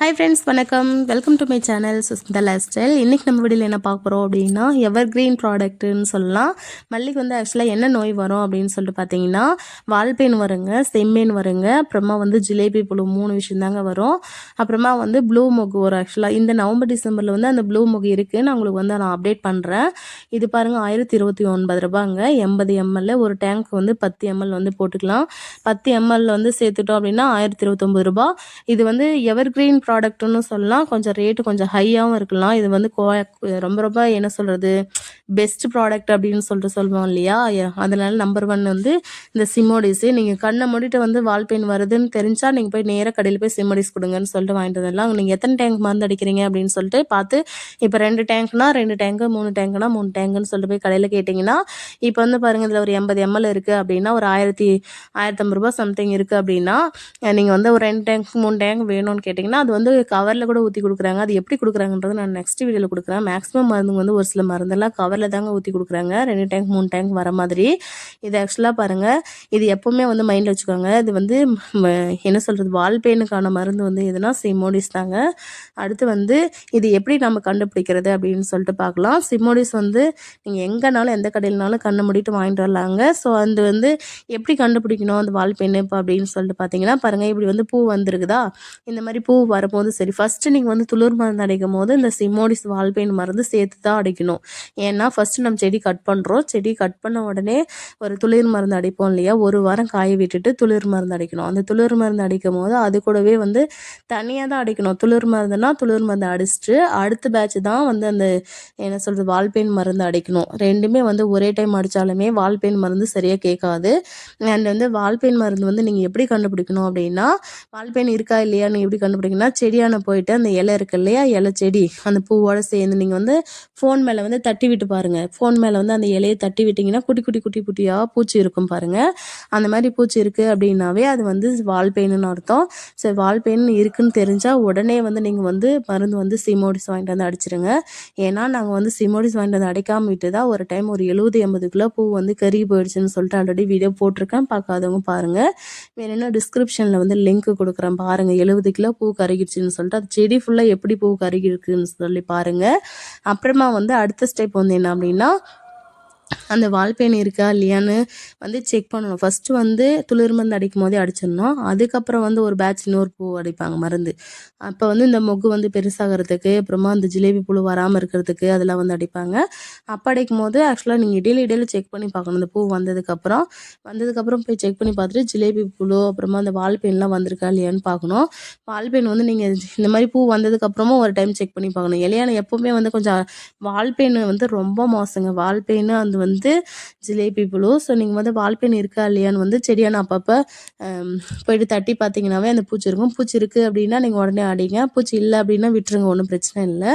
Hi friends வணக்கம். Welcome to my channel Sushmita lifestyle இன்றைக்கி நம்ம வீடியில் என்ன பார்க்க போகிறோம் அப்படின்னா எவர் கிரீன் ப்ராடக்ட்டுன்னு சொல்லலாம். மல்லிக்கு வந்து ஆக்சுவலாக என்ன நோய் வரும் அப்படின்னு சொல்லிட்டு பார்த்தீங்கன்னா வால்பெயின் வருங்க செம்மேன் வருங்க அப்புறமா வந்து ஜிலேபி புழு மூணு விஷயம் தாங்க வரும். அப்புறமா வந்து ப்ளூ மொகு வரும் ஆக்சுவலாக இந்த நவம்பர் டிசம்பரில் வந்து அந்த ப்ளூ மொகு இருக்குது நான் உங்களுக்கு வந்து நான் அப்டேட் பண்ணுறேன் இது பாருங்கள் ஆயிரத்தி இருபத்தி ஒன்பது ரூபாங்க. எண்பது எம்எல் ஒரு டேங்க் வந்து பத்து எம்எல் வந்து போட்டுக்கலாம். பத்து எம்எல் வந்து சேர்த்துட்டோம் அப்படின்னா ஆயிரத்தி இருபத்தொம்பது ரூபா இது வந்து எவர் கிரீன் ப்ராடக்ட்டுன்னு சொல்லலாம். கொஞ்சம் ரேட்டு கொஞ்சம் ஹையாகவும் இருக்கலாம். இது வந்து கோ ரொம்ப ரொம்ப என்ன சொல்கிறது பெஸ்ட் ப்ராடக்ட் அப்படின்னு சொல்லிட்டு சொல்லுவோம் இல்லையா? அதனால நம்பர் ஒன் வந்து இந்த சிமோடிஸு நீங்கள் கண்ணை மூடிட்டு வந்து வால் பெயின் வருதுன்னு தெரிஞ்சால் நீங்கள் போய் நேராக கடையில் போய் சிமோடிஸ் கொடுங்கன்னு சொல்லிட்டு வாங்கிட்டு வந்துடலாம். நீங்கள் எத்தனை டேங்க் மருந்து அடிக்கிறீங்க அப்படின்னு சொல்லிட்டு பார்த்து இப்போ ரெண்டு டேங்க்னா ரெண்டு டேங்கு மூணு டேங்க்னா மூணு டேங்குன்னு சொல்லிட்டு போய் கடையில் கேட்டிங்கன்னா இப்போ வந்து பாருங்கள் இதில் ஒரு எண்பது எம்எல் இருக்குது அப்படின்னா ஒரு ஆயிரத்தி ஆயிரத்தம்பது ரூபா சம்திங் இருக்குது அப்படின்னா நீங்கள் வந்து ஒரு ரெண்டு டேங்க் மூணு டேங்க் வேணும்னு கேட்டிங்கன்னா அது வந்து கவரில் கூட ஊற்றி கொடுக்குறாங்க. அது எப்படி கொடுக்குறாங்கன்றது நான் நெக்ஸ்ட் வீடியோவில் கொடுக்குறேன். மேக்ஸிமம் மருந்து வந்து ஒரு சில மருந்தெல்லாம் கவரில் தாங்க ஊற்றி கொடுக்குறாங்க. ரெண்டு டேங்க் மூணு டேங்க் வர மாதிரி. இது ஆக்சுவலாக பாருங்கள் இது எப்போவுமே வந்து மைண்டில் வச்சுக்கோங்க. இது வந்து என்ன சொல்கிறது வால் பெயினுக்கான மருந்து வந்து எதுனா சிமோடிஸ் தாங்க. அடுத்து வந்து இது எப்படி நம்ம கண்டுபிடிக்கிறது அப்படின்னு சொல்லிட்டு பார்க்கலாம். சிமோடிஸ் வந்து நீங்கள் எங்கேனாலும் எந்த கடையிலனாலும் கண்ணை முடிட்டு வாங்கிட்டு வரலாங்க. ஸோ அது வந்து எப்படி கண்டுபிடிக்கணும்? அந்த வால் பெயின் இப்போ அப்படின்னு சொல்லிட்டு பார்த்தீங்கன்னா பாருங்கள் இப்படி வந்து பூ வந்திருக்குதா? இந்த மாதிரி பூ வர வரும்போது சரி ஃபஸ்ட்டு நீங்கள் வந்து துளிர் மருந்து அடிக்கும் போது இந்த சிமோடிஸ் வால்பெயின் மருந்து சேர்த்து தான் அடிக்கணும். ஏன்னா ஃபஸ்ட்டு நம்ம செடி கட் பண்ணுறோம் செடி கட் பண்ண உடனே ஒரு துளிர் மருந்து அடிப்போம் இல்லையா? ஒரு வாரம் காய விட்டுட்டு துளிர் மருந்து அடிக்கணும். அந்த துளிர் மருந்து அடிக்கும் போது அது கூடவே வந்து தனியாக தான் அடிக்கணும். துளிர் மருந்துனா துளிர் மருந்து அடிச்சுட்டு அடுத்த பேட்ச் தான் வந்து அந்த என்ன சொல்கிறது வால்பெயின் மருந்து அடிக்கணும். ரெண்டுமே வந்து ஒரே டைம் அடித்தாலுமே வால்பெயின் மருந்து சரியாக கேட்காது. அண்ட் வந்து வால்பெயின் மருந்து வந்து நீங்கள் எப்படி கண்டுபிடிக்கணும் அப்படின்னா வால்பெயின் இருக்கா இல்லையான்னு எப்படி கண்டுபிடிக்கணும்னா செடியான போயிட்டு அந்த இலை இருக்கு இல்லையா? இலை செடி அந்த பூவோட சேர்ந்து நீங்கள் வந்து ஃபோன் மேலே வந்து தட்டி விட்டு பாருங்கள் ஃபோன் மேலே வந்து அந்த இலையை தட்டி விட்டிங்கன்னா குட்டி குட்டி குட்டி குட்டியாக பூச்சி இருக்கும் பாருங்கள் அந்த மாதிரி பூச்சி இருக்குது அப்படின்னாவே அது வந்து வால் பெயின்னு அர்த்தம். சரி வால் பெயின் இருக்குன்னு தெரிஞ்சால் உடனே வந்து நீங்கள் வந்து மருந்து வந்து சிமோடிஸ் வாங்கிட்டு வந்து அடிச்சிருங்க. ஏன்னா நாங்கள் வந்து சிமோடிஸ் வாங்கிட்டு வந்து அடைக்காம விட்டு தான் ஒரு டைம் ஒரு எழுபது எண்பது கிலோ பூ வந்து கருகி போயிடுச்சுன்னு சொல்லிட்டு ஆல்ரெடி வீடியோ போட்டிருக்கேன். பார்க்காதவங்க பாருங்கள் வேறு என்ன டிஸ்கிரிப்ஷனில் வந்து லிங்க் கொடுக்குறேன் பாருங்கள் எழுபது கிலோ பூ கருகிடுச்சுன்னு சொல்லிட்டு அது செடி ஃபுல்லாக எப்படி பூ கருகி இருக்குன்னு சொல்லி பாருங்கள் அப்புறமா வந்து அடுத்த ஸ்டெப் வந்து என்ன அப்படின்னா அந்த வால்பேன் இருக்கா இல்லையான்னு வந்து செக் பண்ணணும். ஃபஸ்ட்டு வந்து துளிர் மருந்து அடிக்கும் போதே அடிச்சிடணும். அதுக்கப்புறம் வந்து ஒரு பேட்ச் இன்னொரு பூ அடிப்பாங்க மருந்து. அப்போ வந்து இந்த மொக்கு வந்து பெருசாகிறதுக்கு அப்புறமா அந்த ஜிலேபி புழு வராமல் இருக்கிறதுக்கு அதெல்லாம் வந்து அடிப்பாங்க. அப்போ அடிக்கும் போது ஆக்சுவலாக நீங்கள் இடையில இடையில செக் பண்ணி பார்க்கணும். இந்த பூ வந்ததுக்கப்புறம். வந்ததுக்கப்புறம் போய் செக் பண்ணி பார்த்துட்டு ஜிலேபி புழு அப்புறமா அந்த வால்பெயின்லாம் வந்திருக்கா இல்லையான்னு பார்க்கணும். வால்பெயின் வந்து நீங்கள் இந்த மாதிரி பூ வந்ததுக்கப்புறமும் ஒரு டைம் செக் பண்ணி பார்க்கணும். இலையான எப்போவுமே வந்து கொஞ்சம் வால்பெயின் வந்து ரொம்ப மோசங்க. வால்பெயின் அந்த வந்து வந்து ஜிலேபி புழு. ஸோ நீங்கள் வந்து வால்பெயின் இருக்கா இல்லையான்னு வந்து செடியான அப்பப்போ போயிட்டு தட்டி பார்த்தீங்கன்னாவே அந்த பூச்சி இருக்கும். பூச்சி இருக்குது அப்படின்னா நீங்கள் உடனே அடிங்க. பூச்சி இல்லை அப்படின்னா விட்டுருங்க ஒன்றும் பிரச்சனை இல்லை.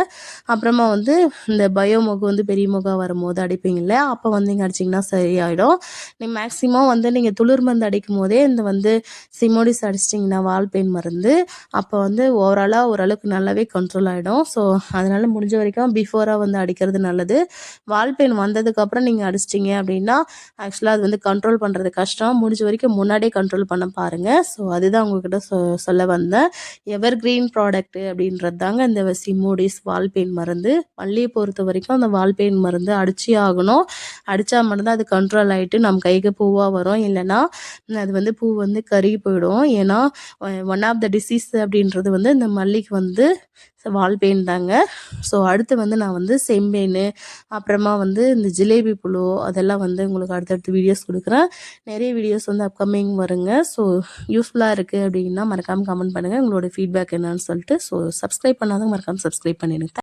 அப்புறமா வந்து இந்த பயோ முகம் வந்து பெரிய முகம் வரும்போது அடிப்பீங்கல்ல அப்போ வந்து நீங்கள் அடிச்சிங்கன்னா சரியாயிடும். நீங்கள் மேக்ஸிமம் வந்து நீங்கள் துளிர் மருந்து அடிக்கும் போதே இந்த வந்து சிமோடிஸ் அடிச்சிட்டிங்கன்னா வால்பெயின் மருந்து அப்போ வந்து ஓவராலாக ஓரளவுக்கு நல்லாவே கண்ட்ரோல் ஆகிடும் ஸோ அதனால் முடிஞ்ச வரைக்கும் பிஃபோராக வந்து அடிக்கிறது நல்லது. வால்பெயின் வந்ததுக்கப்புறம் நீங்கள் அடிச்சிட்டிங்க அப்படின்னா ஆக்சுவலாக அது வந்து கண்ட்ரோல் பண்ணுறது கஷ்டம். முடிஞ்ச வரைக்கும் முன்னாடியே கண்ட்ரோல் பண்ண பாருங்கள் ஸோ அதுதான் உங்ககிட்ட சொ சொல்ல வந்தேன். எவர் கிரீன் ப்ராடக்ட்டு அப்படின்றது தாங்க இந்த சிமோடிஸ் வால் பெயின் மருந்து. மல்லியை பொறுத்த வரைக்கும் அந்த வால் பெயின் மருந்து அடிச்சே ஆகணும். அடித்தா மட்டும்தான் அது கண்ட்ரோல் ஆகிட்டு நம்ம கைக்கு பூவாக வரும். இல்லைன்னா அது வந்து பூ வந்து கருகி போயிடும். ஏன்னா ஒன் ஆஃப் த டிசீஸ் அப்படின்றது வந்து இந்த மல்லிக்கு வந்து வால் பெயின் தாங்க. ஸோ அடுத்து வந்து நான் வந்து செம்பெயின் அப்புறமா வந்து இந்த ஜிலேபி புழு அதெல்லாம் வந்து உங்களுக்கு அடுத்தடுத்து வீடியோஸ் கொடுக்குறேன். நிறைய வீடியோஸ் வந்து அப்கமிங் வருங்க. ஸோ யூஸ்ஃபுல்லாக இருக்குது அப்படின்னா மறக்காமல் கமெண்ட் பண்ணுங்கள் உங்களோட ஃபீட்பேக் என்னன்னு சொல்லிட்டு. ஸோ சப்ஸ்கிரைப் பண்ணாதான் மறக்காமல் சப்ஸ்கிரைப் பண்ணிடுங்க.